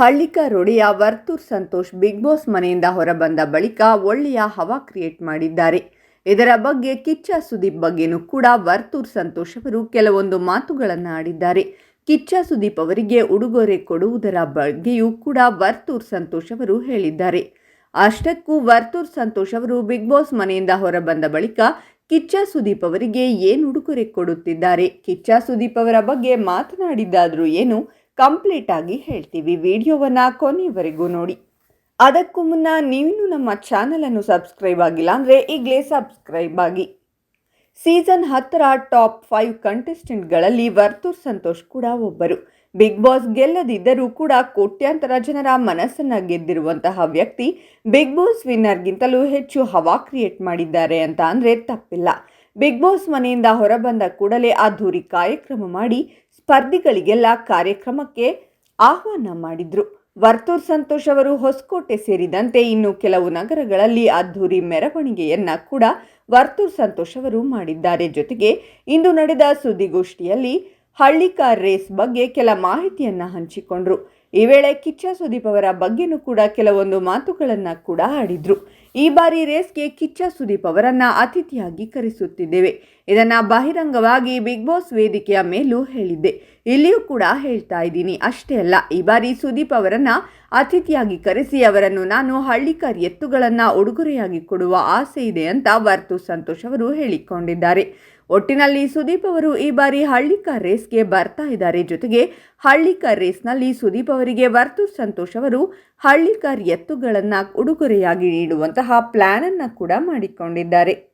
ಹಳ್ಳಿಕರ್ ರೊಡಿಯ Varthur Santosh big Boss ಮನೆಯಿಂದ ಹೊರಬಂದ ಬಳಿಕ ಒಳ್ಳೆಯ ಹವಾ ಕ್ರಿಯೇಟ್ ಮಾಡಿದ್ದಾರೆ. ಇದರ ಬಗ್ಗೆ ಕಿಚ್ಚ ಸುದೀಪ್ ಬಗ್ಗೆನೂ ಕೂಡ ವರ್ತೂರ್ ಸಂತೋಷ್ ಅವರು ಕೆಲವೊಂದು ಮಾತುಗಳನ್ನು ಆಡಿದ್ದಾರೆ. ಕಿಚ್ಚ ಸುದೀಪ್ ಅವರಿಗೆ ಉಡುಗೊರೆ ಕೊಡುವುದರ ಬಗ್ಗೆಯೂ ಕೂಡ ವರ್ತೂರ್ ಸಂತೋಷ್ ಅವರು ಹೇಳಿದ್ದಾರೆ. ಅಷ್ಟಕ್ಕೂ ವರ್ತೂರ್ ಸಂತೋಷ್ ಅವರು ಬಿಗ್ ಬಾಸ್ ಮನೆಯಿಂದ ಹೊರಬಂದ ಬಳಿಕ ಕಿಚ್ಚ ಸುದೀಪ್ ಅವರಿಗೆ ಏನು ಉಡುಗೊರೆ ಕೊಡುತ್ತಿದ್ದಾರೆ? ಕಿಚ್ಚ ಸುದೀಪ್ ಅವರ ಬಗ್ಗೆ ಮಾತನಾಡಿದ್ದಾದರೂ ಏನು? ಕಂಪ್ಲೀಟ್ ಆಗಿ ಹೇಳ್ತೀವಿ. ವಿಡಿಯೋವನ್ನು ಕೊನೆಯವರೆಗೂ ನೋಡಿ. ಅದಕ್ಕೂ ಮುನ್ನ ನೀವಿನ್ನೂ ನಮ್ಮ ಚಾನಲನ್ನು ಸಬ್ಸ್ಕ್ರೈಬ್ ಆಗಿಲ್ಲ ಅಂದರೆ ಈಗಲೇ ಸಬ್ಸ್ಕ್ರೈಬ್ ಆಗಿ. ಸೀಸನ್ ಹತ್ತರ ಟಾಪ್ ಫೈವ್ ಕಂಟೆಸ್ಟೆಂಟ್ಗಳಲ್ಲಿ ವರ್ತೂರ್ ಸಂತೋಷ್ ಕೂಡ ಒಬ್ಬರು. ಬಿಗ್ ಬಾಸ್ ಗೆಲ್ಲದಿದ್ದರೂ ಕೂಡ ಕೋಟ್ಯಾಂತರ ಜನರ ಮನಸ್ಸನ್ನು ಗೆದ್ದಿರುವಂತಹ ವ್ಯಕ್ತಿ ಬಿಗ್ ಬಾಸ್ ವಿನ್ನರ್ಗಿಂತಲೂ ಹೆಚ್ಚು ಹವಾ ಕ್ರಿಯೇಟ್ ಮಾಡಿದ್ದಾರೆ ಅಂತ ಅಂದರೆ ತಪ್ಪಿಲ್ಲ. ಬಿಗ್ ಬಾಸ್ ಮನೆಯಿಂದ ಹೊರಬಂದ ಕೂಡಲೇ ಅದ್ಧೂರಿ ಕಾರ್ಯಕ್ರಮ ಮಾಡಿ ಸ್ಪರ್ಧಿಗಳಿಗೆಲ್ಲ ಕಾರ್ಯಕ್ರಮಕ್ಕೆ ಆಹ್ವಾನ ಮಾಡಿದ್ರು. ವರ್ತೂರ್ ಸಂತೋಷ್ ಅವರು ಹೊಸಕೋಟೆ ಸೇರಿದಂತೆ ಇನ್ನು ಕೆಲವು ನಗರಗಳಲ್ಲಿ ಅದ್ಧೂರಿ ಮೆರವಣಿಗೆಯನ್ನ ಕೂಡ ವರ್ತೂರ್ ಸಂತೋಷ್ ಅವರು ಮಾಡಿದ್ದಾರೆ. ಜೊತೆಗೆ ಇಂದು ನಡೆದ ಸುದ್ದಿಗೋಷ್ಠಿಯಲ್ಲಿ ಹಳ್ಳಿಕಾರ್ ರೇಸ್ ಬಗ್ಗೆ ಕೆಲ ಮಾಹಿತಿಯನ್ನ ಹಂಚಿಕೊಂಡ್ರು. ಈ ವೇಳೆ ಕಿಚ್ಚ ಸುದೀಪ್ ಅವರ ಬಗ್ಗೆನೂ ಕೂಡ ಕೆಲವೊಂದು ಮಾತುಗಳನ್ನ ಕೂಡ ಆಡಿದ್ರು. ಈ ಬಾರಿ ರೇಸ್ಗೆ ಕಿಚ್ಚ ಸುದೀಪ್ ಅವರನ್ನ ಅತಿಥಿಯಾಗಿ ಕರೆಸುತ್ತಿದ್ದೇವೆ. ಇದನ್ನ ಬಹಿರಂಗವಾಗಿ ಬಿಗ್ ಬಾಸ್ ವೇದಿಕೆಯ ಮೇಲೂ ಹೇಳಿದ್ದೆ. ಇಲ್ಲಿಯೂ ಕೂಡ ಹೇಳ್ತಾ ಇದ್ದೀನಿ. ಅಷ್ಟೇ ಅಲ್ಲ, ಈ ಬಾರಿ ಸುದೀಪ್ ಅವರನ್ನ ಅತಿಥಿಯಾಗಿ ಕರೆಸಿ ಅವರನ್ನು ನಾನು ಹಳ್ಳಿಕಾರ್ ಎತ್ತುಗಳನ್ನು ಉಡುಗೊರೆಯಾಗಿ ಕೊಡುವ ಆಸೆ ಇದೆ ಅಂತ ವರ್ತು ಸಂತೋಷ್ ಅವರು ಹೇಳಿಕೊಂಡಿದ್ದಾರೆ. ಒಟ್ಟಿನಲ್ಲಿ ಸುದೀಪ್ ಅವರು ಈ ಬಾರಿ ಹಳ್ಳಿಕಾರ್ ರೇಸ್ಗೆ ಬರ್ತಾ ಇದ್ದಾರೆ. ಜೊತೆಗೆ ಹಳ್ಳಿಕಾರ್ ರೇಸ್ನಲ್ಲಿ ಸುದೀಪ್ ಅವರಿಗೆ ವರ್ತು ಸಂತೋಷ್ ಅವರು ಹಳ್ಳಿಕಾರ್ ಎತ್ತುಗಳನ್ನು ಉಡುಗೊರೆಯಾಗಿ ನೀಡುವಂತಹ ಪ್ಲಾನ್ ಅನ್ನ ಕೂಡ ಮಾಡಿಕೊಂಡಿದ್ದಾರೆ.